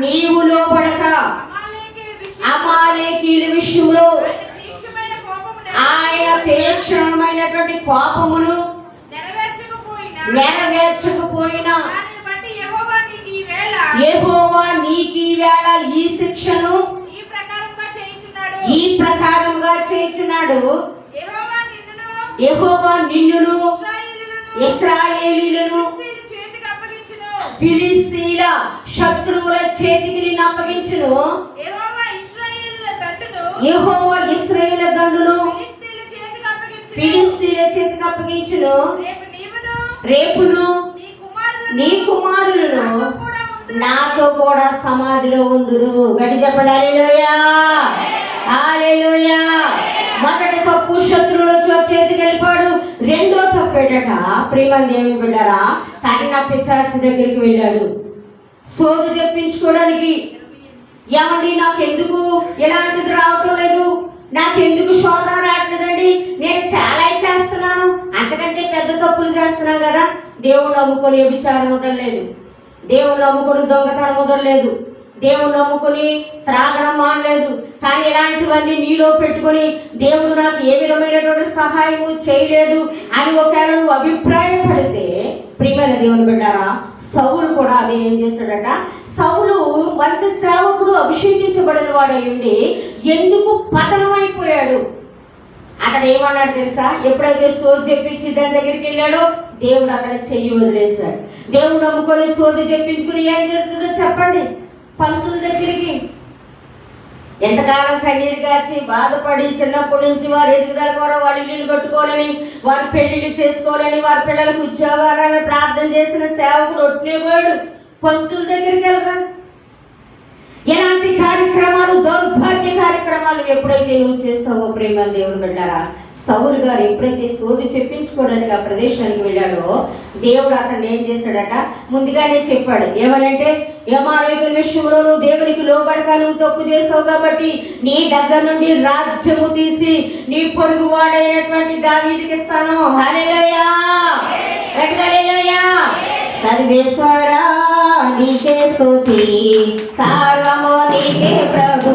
నీవు లోపడక అమాలేకీల విషయంలో ఆయన తీక్షణమైనటువంటి కోపమును నెరవేర్చకపోయినా యెహోవా నీకు వేళ ఈ శిక్షను ఈ ప్రకారంగా చేయించున్నాడు. యెహోవా నిన్నును ఇస్రాయేలీలను ఫిలిస్తీన్ల శత్రువుల చేతికి నిన్ను అప్పగించును యెహోవా ఇశ్రాయేలీయుల దండును? యెహోవా ఇశ్రాయేల్ దండును. ఫిలిస్తీన్ల చేతికి అప్పగించును. రేపు నీవును? రేపును? నీ కుమారులను? నీ కుమారులను నాతో కూడా సమాధిలో ఉందురు. గడి చెప్పడాలేలోయా మొదటి రెండో తప్పు దేవుని బిడ్డారా కఠిన పిచ్చాచి దగ్గరికి వెళ్ళాడు. సోదు చెప్పించుకోవడానికి ఏమండి నాకు ఎందుకు ఎలాంటిది రావటం లేదు. నాకు ఎందుకు శోధన రావట్లేదండి? నేను చాలా చేస్తున్నాను. అంతకంటే పెద్ద తప్పులు చేస్తున్నాను కదా. దేవుడు నమ్ముకొని విచారం వదలలేదు. దేవుడు నమ్ముకొని దొంగతనం వదలలేదు. దేవుడు నమ్ముకొని త్రాగడం మానలేదు. కానీ ఇలాంటివన్నీ నీలో పెట్టుకొని దేవుడు నాకు ఏ విధమైనటువంటి సహాయము చేయలేదు అని ఒకవేళ నువ్వు అభిప్రాయపడితే ప్రియమైన దేవుని బిడ్డారా సౌలు కూడా అదే ఏం చేశాడట? సౌలు మంచి సేవకుడు అభిషేకించబడిన వాడై ఉండి ఎందుకు పతనమైపోయాడు? అతడు ఏమన్నాడు తెలుసా? ఎప్పుడైతే సోది చెప్పించి దాని దగ్గరికి వెళ్ళాడో దేవుడు అతను చెయ్యి వదిలేశాడు. దేవుడు నమ్ముకొని సోది చెప్పించుకుని ఏం జరుగుతుందో చెప్పండి. పంతుల దగ్గరికి. ఎంతకాలం కన్నీరు కాచి బాధపడి చిన్నప్పటి నుంచి వారు ఎదుగుదల కోరం వాళ్ళ ఇల్లు కట్టుకోవాలని వారు పెళ్ళిళ్ళు చేసుకోవాలని వారి పిల్లలకు ఉద్యోగాలని ప్రార్థన చేసిన సేవకుడు ఒట్టినే పోయాడు. పంతుల దగ్గరికి వెళ్ళరా? ఎలాంటి కార్యక్రమాలు దౌర్భాగ్య కార్యక్రమాలు ఎప్పుడైతే నువ్వు చేస్తావో ప్రేమ దేవుని వెళ్ళారా సౌరు గారు ఎప్పుడైతే సోది చెప్పించుకోవడానికి ఆ ప్రదేశానికి వెళ్ళాడో దేవుడు అతన్ని ఏం చేశాడట? ముందుగానే చెప్పాడు. ఏమనంటే యమారేకుల విషయంలో నువ్వు దేవునికి లోబడక నువ్వు తప్పు చేసావు కాబట్టి నీ దగ్గర నుండి రాజ్యము తీసి నీ పొరుగు వాడైనటువంటి దావీదికి ఇస్తాను. హల్లెలూయా! సర్వేశ్వరా నీకే స్తుతి సర్వము నీకే ప్రభు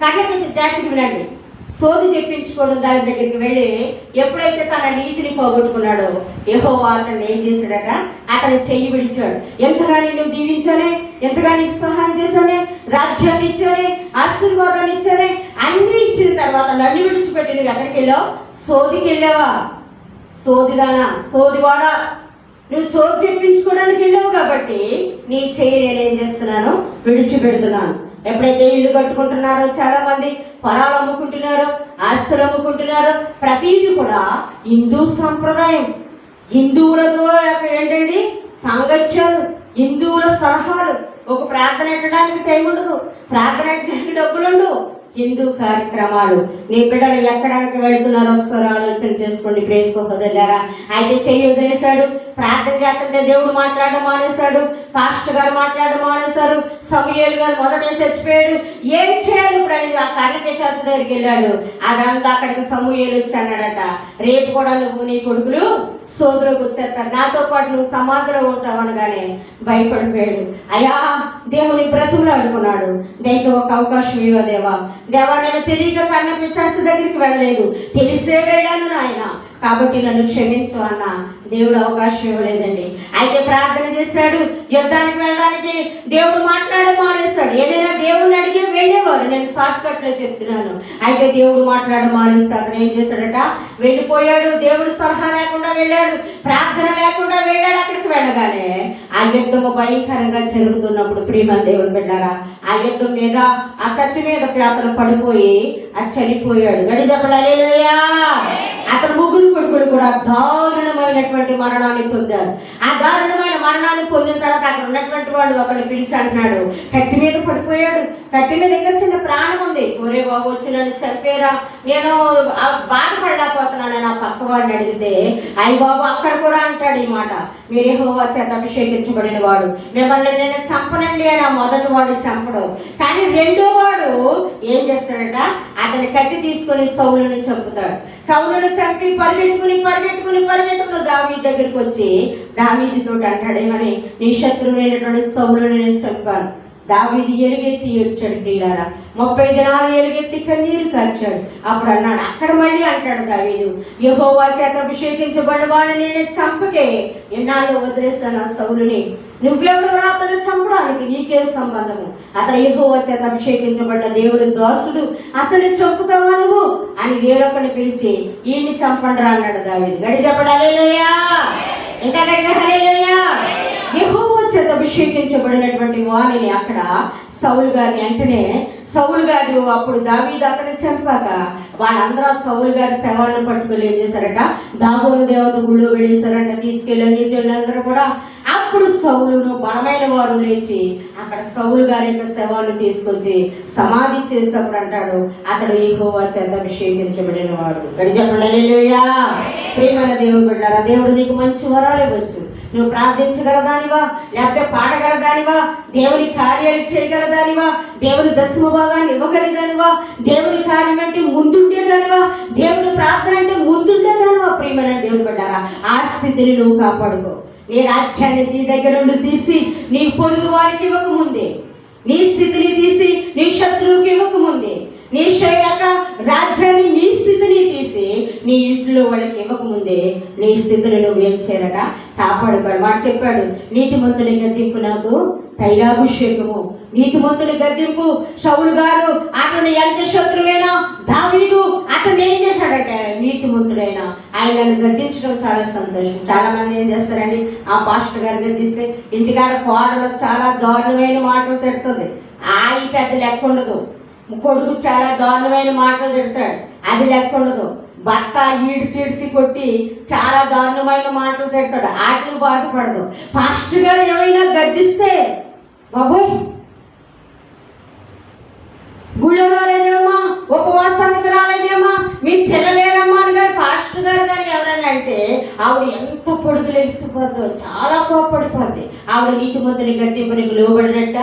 కట్ల జాగ్రత్త వినండి సోది చెప్పించుకోవడం దాని దగ్గరికి వెళ్ళి ఎప్పుడైతే తన నీతిని పోగొట్టుకున్నాడో ఏహో అతను ఏం చేశాడట? అతని చెయ్యి విడిచాడు. ఎంతగా నిన్ను దీవించానే? ఎంతగా నీకు సహాయం చేశానే? రాజ్యాన్ని ఇచ్చానే? ఆశీర్వాదాన్ని ఇచ్చానే? అన్ని ఇచ్చిన తర్వాత నన్ను విడిచిపెట్టి నువ్వు ఎక్కడికి వెళ్ళావు? సోదికి వెళ్ళావా? సోదిదానా సోదివాడా? నువ్వు చోటు చెప్పించుకోవడానికి వెళ్ళావు కాబట్టి నీ చెయ్యి నేనేం చేస్తున్నాను? విడిచిపెడుతున్నాను. ఎప్పుడైతే ఇల్లు కట్టుకుంటున్నారో చాలా మంది పొలాలు అమ్ముకుంటున్నారు ఆస్తులు అమ్ముకుంటున్నారు ప్రతిదీ కూడా హిందూ సంప్రదాయం. హిందువులతో ఏంటండి? సాంగత్యాలు హిందువుల సలహాలు. ఒక ప్రార్థన ఎట్టడానికి టైం ఉండదు. ప్రార్థన ఎట్టడానికి డబ్బులు ఉండవు. హిందూ కార్యక్రమాలు. నీ బిడ్డలు ఎక్కడానికి వెళ్తున్నారో ఒకసారి ఆలోచన చేసుకోండి ప్రేసుకోదల్లారా అయితే చెయ్యి వదిలేశాడు ప్రార్థన చేస్తుంటే దేవుడు మాట్లాడడం మానేశాడు పాస్టర్ గారు మాట్లాడడం మానేశారు సమయలు గారు మొదట చచ్చిపోయాడు. ఏం చేయాలి ఇప్పుడు? అని ఆ కర్ణపేశాస దగ్గరికి వెళ్ళాడు. అదంతా అక్కడికి సమూహలు వచ్చి అన్నాడట రేపు కూడా నువ్వు నీ కొడుకులు సోదరులకు వచ్చేస్తారు. నాతో పాటు నువ్వు సమాధిలో ఉంటావు అనగానే భయపడిపోయాడు. అయ్యా దేవుని బ్రతుకులు అడుగున్నాడు దయతో ఒక అవకాశం ఇవ్వదేవా. దేవా దేవా నేను తెలియక కన్నపించాల్సి దగ్గరికి వెళ్ళలేదు. తెలిసే వెళ్ళాను నాయన. కాబట్టి నన్ను క్షమించు అన్న. దేవుడు అవకాశం ఇవ్వలేదండి. అయితే ప్రార్థన చేశాడు యుద్ధానికి వెళ్ళడానికి దేవుడు మాట్లాడడం మానేశాడు. ఏదైనా దేవుడిని అడిగే వెళ్ళేవారు నేను షార్ట్ కట్ చెప్తున్నాను. అయితే దేవుడు మాట్లాడు మానేస్తే అతను ఏం చేశాడట? వెళ్ళిపోయాడు. దేవుడు సలహా లేకుండా వెళ్ళాడు. ప్రార్థన లేకుండా వెళ్ళాడు అక్కడికి వెళ్ళగానే ఆ యుద్ధము భయంకరంగా జరుగుతున్నప్పుడు ప్రియమ దేవుడు వెళ్ళారా? ఆ యుద్ధం మీద ఆ కత్తి మీద అతను పడిపోయి అది చనిపోయాడు. గడి చెప్పలేలోయా అతను ముగ్గురు కొడుకులు కూడా దారుణమైనటువంటి మరణాన్ని పొందారు. ఆ దారుణమైన మరణాన్ని ఉన్నటువంటి వాడు ఒకరిని పిలిచి అంటున్నాడు కత్తి మీద పడిపోయాడు కత్తి మీద ఇంకా చిన్న ప్రాణం ఉంది. ఒరే బాబు వచ్చి నన్ను చంపేరా నేను ఆ బాధపడలేకపోతున్నాను. నా పక్కవాడిని అడిగితే అయ్యి బాబు అక్కడ కూడా అంటాడు ఈ మాట. మీరే హోవా చేత అభిషేకించబడిన వాడు. మిమ్మల్ని నేను చంపనండి అని ఆ మొదటి వాడు చంపడం. కానీ రెండో వాడు ఏం చేస్తాడట? అతని కత్తి తీసుకొని సౌలుని చంపుతాడు. సౌలును చంపి పరిగెట్టుకుని పరిగెట్టుకుని పరిగెట్టుకుని దావీ దగ్గరికి వచ్చి దావీదితో అంటాడేమని? నీ శత్రువైనటువంటి సౌలుని నేను చంపాను. దావిని ఎలుగెత్తి ఏడ్చాడు ప్రియులారా ముప్పై దినాలు ఎలుగెత్తి కన్నీరు కార్చాడు అప్పుడు అన్నాడు అక్కడ మళ్ళీ అంటాడు దావీదు యహోవా చేత అభిషేకించబడిన నేనే చంపకే. ఎన్నాళ్ళు వదిలేసాను ఆ సౌలుని? నువ్వెవడు అతను చంపడానికి? నీకే సంబంధము. అతను యహోవా చేత అభిషేకించబడిన దేవుడు దోసుడు. అతను చంపుతావా నువ్వు? అని వేరొకని పిలిచి ఈయన్ని చంపండి రా అన్నాడు దావీదు. గడి చెప్పడాలేలోయా ఇంకా గడిగా హలేలోయా యెహోవా చేత అభిషేకించబడినటువంటి వారిని అక్కడ సౌలు గారిని వెంటనే సౌలు గారు అప్పుడు దావీదు అతను చంపాక వాళ్ళందరూ సౌలు గారి శవాలను పట్టుకొని ఏం చేశారట? దాగోను దేవత గుళ్ళు వెళ్ళేశారంట తీసుకెళ్ళి నీచులందరూ కూడా. అప్పుడు సౌలును బలమైన వారు లేచి అక్కడ సౌలు గారి యొక్క శవాన్ని తీసుకొచ్చి సమాధి చేసినప్పుడు అంటాడు అతడు యెహోవా చేత అభిషేకించబడిన వాడు. గడి చెప్పలేలుయా ప్రేమైన దేవుడు బిడ్డారా దేవుడు నీకు మంచి వరాలు ఇవ్వచ్చు. నువ్వు ప్రార్థించగలదానివా? లేకపోతే పాడగలదానివా? దేవుని కార్యాలు చేయగలదానివా? దేవుని దశమ భాగాన్ని ఇవ్వగలిగానివా? దేవుని కార్యం అంటే ముందుండేదానివా? దేవుని ప్రార్థన అంటే ముందుండేదానివా? ప్రియమైన దేవుని పడ్డారా ఆ స్థితిని నువ్వు కాపాడుకో. నీ రాజ్యాన్ని నీ దగ్గర నుండి తీసి నీ పొరుగు వారికి ఇవ్వకముందే. నీ స్థితిని తీసి నీ శత్రువుకి ఇవ్వకముందే. నీ యొక్క రాజ్యాన్ని నీ స్థితిని తీసి నీ ఇంట్లో వాళ్ళకి ఇవ్వకముందే నీ స్థితిని నువ్వు ఏం చేయాలట కాపాడుకోవాలి. మాట చెప్పాడు నీతిమంతుని గద్దింపు నాకు తైలాభిషేకము. నీతిమంతుని గద్దింపు సౌలు గారు అతను ఎంత శత్రువైనా దావీదు అతను ఏం చేశాడట నీతిమంతుడైన ఆయనను గద్దించడం చాలా సంతోషం. చాలా మంది ఏం చేస్తారండి? ఆ పాస్టర్ గారు గద్దిస్తే ఇంటికాడ కోడలు చాలా దారుణమైన మాటలు తిడుతుంది. ఆయన పెద్ద లెక్క ఉండదు. కొడుకు చాలా దారుణమైన మాటలు తిడతాడు అది లెక్క ఉండదు భర్త ఈడ్సి ఈడ్సి కొట్టి చాలా దారుణమైన మాటలు తిడతాడు ఆటలు బాధపడదు. పాస్టర్ గారు ఏమైనా గద్దిస్తే బాబోయ్! గుళ్ళో రాలేదేమో? ఉపవాసానికి రాలేదేమో? మీ పిల్లలేరమ్మా అని కానీ పాస్టర్ గారు కానీ ఎవరైనా అంటే ఆవిడ ఎంత పొడుగు లేచిపోద్దో చాలా కోపడిపోద్ది ఆవిడ నీతి గద్దె పనికి లోబడినట్ట.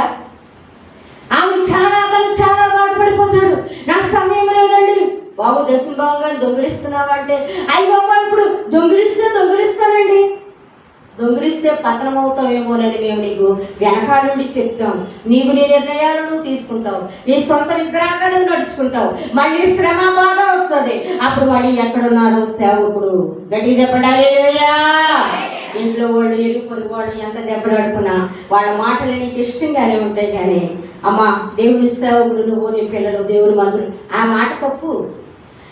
ఆమె చాలా అతను చాలా బాధపడిపోతాడు నాకు సమయం లేదండి. బాబు దశంభావంగా దొంగిలిస్తున్నావంటే. అయ్యి బాబా ఇప్పుడు దొంగిలిస్తే దొంగిలిస్తానండి. దొంగిలిస్తే పతనం అవుతావేమోనని మేము నీకు వెనకాల నుండి చెప్తాం. నీవు నీ నిర్ణయాలు నువ్వు తీసుకుంటావు. నీ సొంత విగ్రహంగా నువ్వు నడుచుకుంటావు. మళ్ళీ శ్రమ బాధ వస్తుంది. అప్పుడు మళ్ళీ ఎక్కడున్నారో సేవకుడు. గట్టి చెప్పడాలి ఇంట్లో వాళ్ళు ఎరుగు పొరుగు వాళ్ళు ఎంత దెబ్బలాడుకున్నా వాళ్ళ మాటలు నీకు ఇష్టంగానే ఉంటాయి కానీ అమ్మా దేవుని సేవకుడు నువ్వు నీ పిల్లలు దేవుని మందులు ఆ మాట తప్పు.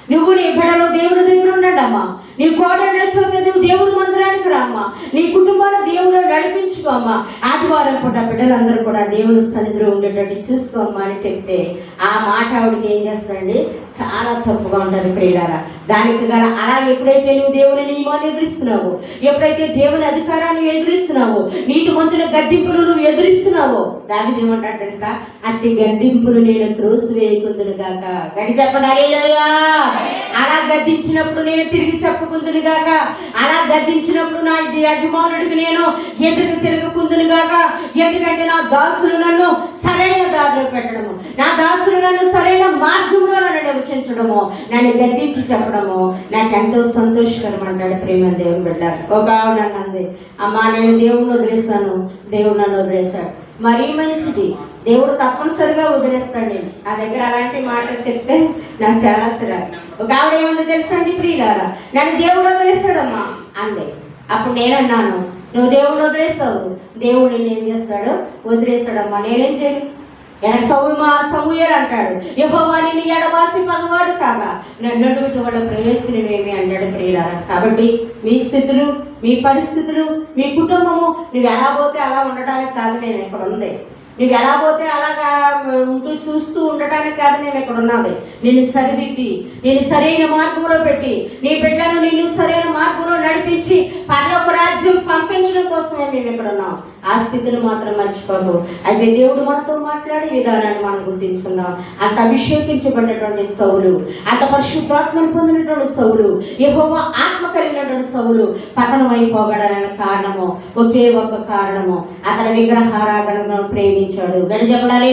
నువ్వు నీ బిడ్డలు దేవుడి దగ్గర ఉన్నాడమ్మా నీ కోటలో చదివి నువ్వు దేవుడి మందిరానికి రామ్మా నీ కుటుంబాన్ని దేవుడు నడిపించుకో అమ్మా. ఆదివారం పూట బిడ్డలందరూ కూడా దేవుని సన్నిధిలో ఉండేటట్టు చూసుకోమ్మా అని చెప్తే ఆ మాట ఆవిడకి ఏం చేస్తుందండి? చాలా తప్పుగా ఉంటుంది ప్రియులారా. దానికి గల అలా ఎప్పుడైతే నువ్వు దేవుని నియమాన్ని ఎదురిస్తున్నావో ఎప్పుడైతే దేవుని అధికారాన్ని ఎదురిస్తున్నావో నీతి మంతుల గద్దింపులు నువ్వు ఎదురిస్తున్నావో దావిది ఏమంటాడు తెలుసా అట్టి గద్దింపులు నేను త్రోసి వేయకుందును గాక గడి చెప్పడాలి అలా గద్దించినప్పుడు నేను తిరిగి చెప్పుకుందును గాక అలా గద్దించినప్పుడు నా ఇది యజమానుడికి నేను ఎదురు తిరగకుందును గాక ఎందుకంటే నా దాసులు నన్ను సరైన దారిలో పెట్టడము నా దాసులు నన్ను సరైన మార్గంలో నన్ను ప్రవచించడము నన్ను గద్దించి చెప్పడము నాకు ఎంతో సంతోషకరం అంటాడు ప్రేమ దేవుని బిడ్డారు ఒక ఆవిడ నన్ను అంది అమ్మా నేను దేవుని వదిలేస్తాను దేవుడు నన్ను వదిలేశాడు. మరీ మంచిది దేవుడు తప్పనిసరిగా వదిలేస్తాడు నేను. నా దగ్గర అలాంటి మాటలు చెప్తే నాకు చాలా సిరాకు ఒక ఆవిడ ఏముందో తెలుసా అండి ప్రియులారా? నన్ను దేవుడు వదిలేస్తాడమ్మా అందే. అప్పుడు నేనన్నాను నువ్వు దేవుడు వదిలేస్తావు దేవుడు నిన్ను ఏం చేస్తాడు? వదిలేస్తాడమ్మా నేనేం చేయను? సమూయలు అంటాడు? యహోవాని నీ ఎడబాసి పగవాడు కాగా. నన్ను వాళ్ళ ప్రయోజనం ఏమి అంటాడు ప్రియులారా. కాబట్టి మీ స్థితులు మీ పరిస్థితులు మీ కుటుంబము నువ్వు ఎలా పోతే అలా ఉండటానికి కాదు నేను ఇక్కడ ఉంది నువ్వు ఎలా పోతే అలాగా ఉంటూ చూస్తూ ఉండటానికి కాదు నేను ఇక్కడ ఉన్నది. నేను సరిదిద్ది నేను సరైన మార్గంలో పెట్టి నీ బిడ్డను నిన్ను సరైన మార్గంలో నడిపించి పర్లోక రాజ్యం పంపించడం కోసమే మేము ఇక్కడ ఉన్నాం. ఆ స్థితిని మాత్రం మర్చిపోదు అయితే దేవుడు మనతో మాట్లాడే విధానాన్ని మనం గుర్తించుకుందాం. అంత అభిషేకించబడినటువంటి సౌలు అంత పరిశుద్ధాత్మను పొందినటువంటి సౌలు యెహోవ ఆత్మ కలిగినటువంటి సౌలు పతనం అయిపోగడానికి కారణము ఒకే ఒక్క కారణము. అతని విగ్రహారాధనను ప్రేమించాడు. గడి చెప్పడాలి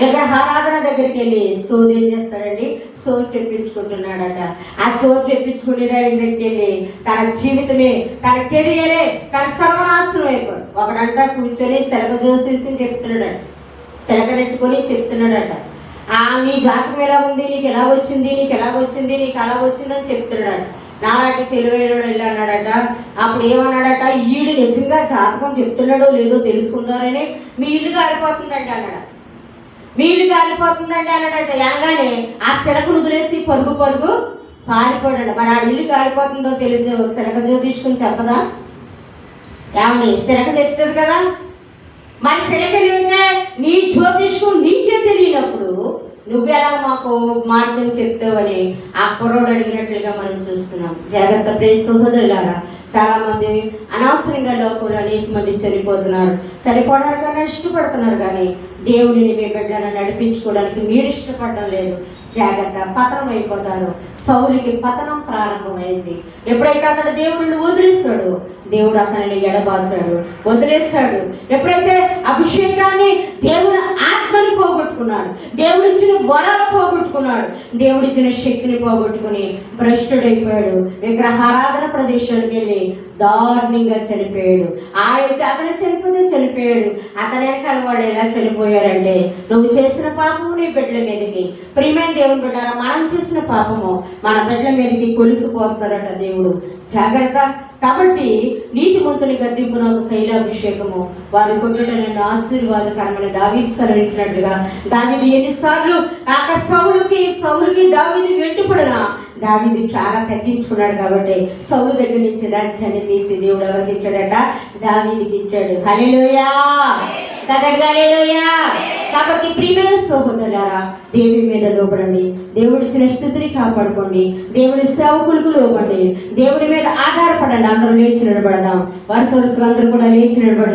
విగ్రహారాధన దగ్గరికి వెళ్ళి సోది ఏం చేస్తాడండి? సో చెప్పించుకుంటున్నాడట. ఆ సో చెప్పించుకునే దాని తన జీవితమే తన కెరియరే తన సర్వనాశనం అయిపోయాడు ఒకడంట కూర్చొని సెలక చూసేసి చెప్తున్నాడట. సెలకనెట్టుకొని చెప్తున్నాడట. ఆ నీ జాతకం ఎలా ఉంది? నీకు ఎలా వచ్చింది? నీకు ఎలా వచ్చింది? నీకు అలా వచ్చిందని చెప్తున్నాడు నాలాంటి తెలివైనడు వెళ్ళి అన్నాడట. అప్పుడు ఏమన్నాడట? ఈడు నిజంగా జాతకం చెప్తున్నాడో లేదో తెలుసుకున్నారని మీ ఇల్లు కాలిపోతుందండి అన్నాడు. వీళ్ళు ఇల్లు కాలిపోతుందండి అన్నాడట. అనగానే ఆ శిలకుడు వదిలేసి పరుగు పరుగు పారిపోయాడు మరి ఆ ఇల్లు కాలిపోతుందో తెలియదు శిలక జ్యోతిష్కుని చెప్పదా? ఏమండి శిలక చెప్తుంది కదా? మరి శిలకలింగా నీ జ్యోతిష్కు నీకే తెలియనప్పుడు నువ్వెలా మాకు మార్గం చెప్తావని ఆ కుర్రోడు అడిగినట్లుగా మనం చూస్తున్నాం. జాగ్రత్త ప్రే సహోదరులారా చాలా మంది అనవసరంగా లోకంలో అనేక మంది చనిపోతున్నారు. చనిపోవడానికన్నా ఇష్టపడుతున్నారు కానీ దేవుడిని మీ బిడ్డలను నడిపించుకోవడానికి మీరు ఇష్టపడడం లేదు. జాగ్రత్త పతనం అయిపోతారు. సౌలికి పతనం ప్రారంభమైంది. ఎప్పుడైతే అతడు దేవుడిని వదిలేస్తాడు దేవుడు అతనిని ఎడబాసాడు వదిలేస్తాడు ఎప్పుడైతే అభిషేకాన్ని దేవుని ఆత్మని పోగొట్టుకున్నాడు దేవుడిచ్చిన వరాలు పోగొట్టుకున్నాడు దేవుడిచ్చిన శక్తిని పోగొట్టుకుని భ్రష్టుడైపోయాడు. విగ్రహారాధన ప్రదేశానికి వెళ్ళి దారుణంగా చనిపోయాడు. ఆడైతే అతను చనిపోతే చనిపోయాడు. అతని వెనకాల వాళ్ళు ఎలా చనిపోయారంటే నువ్వు చేసిన పాపము నీ బిడ్డల మీదకి. ప్రియమైన దేవుని బిడ్డారా మనం చేసిన పాపము మన బిడ్డ మీదకి కొలుసు పోస్తాడట దేవుడు. జాగ్రత్త. కాబట్టి నీతిమంతుని గద్దెంపునకు తైలాభిషేకము. వారి కొట్టుటలను ఆశీర్వాదకరమని దావీదు సెలవించినట్లుగా దావీదు ఎన్నిసార్లు ఆక సౌలుకి సౌలుకి దావీదు వెంటుపడినా? దావీదు చాలా తగ్గించుకున్నాడు కాబట్టి సౌలు దగ్గర నుంచి రాజ్యాన్ని తీసి దేవుడు ఎవరికి ఇచ్చాడట? దావీదికి ఇచ్చాడు. హల్లెలూయా! కాబట్టి ప్రియమైన సహోదరులారా దేవుడి మీద లోపడండి దేవుడి ఇచ్చిన స్థితిని కాపాడుకోండి. దేవుడి సేవకులకు లోపండి దేవుడి మీద ఆధారపడండి. అందరూ లేచి నిలబడదాం. వరుస వరుసగా అందరూ కూడా లేచి నిలబడి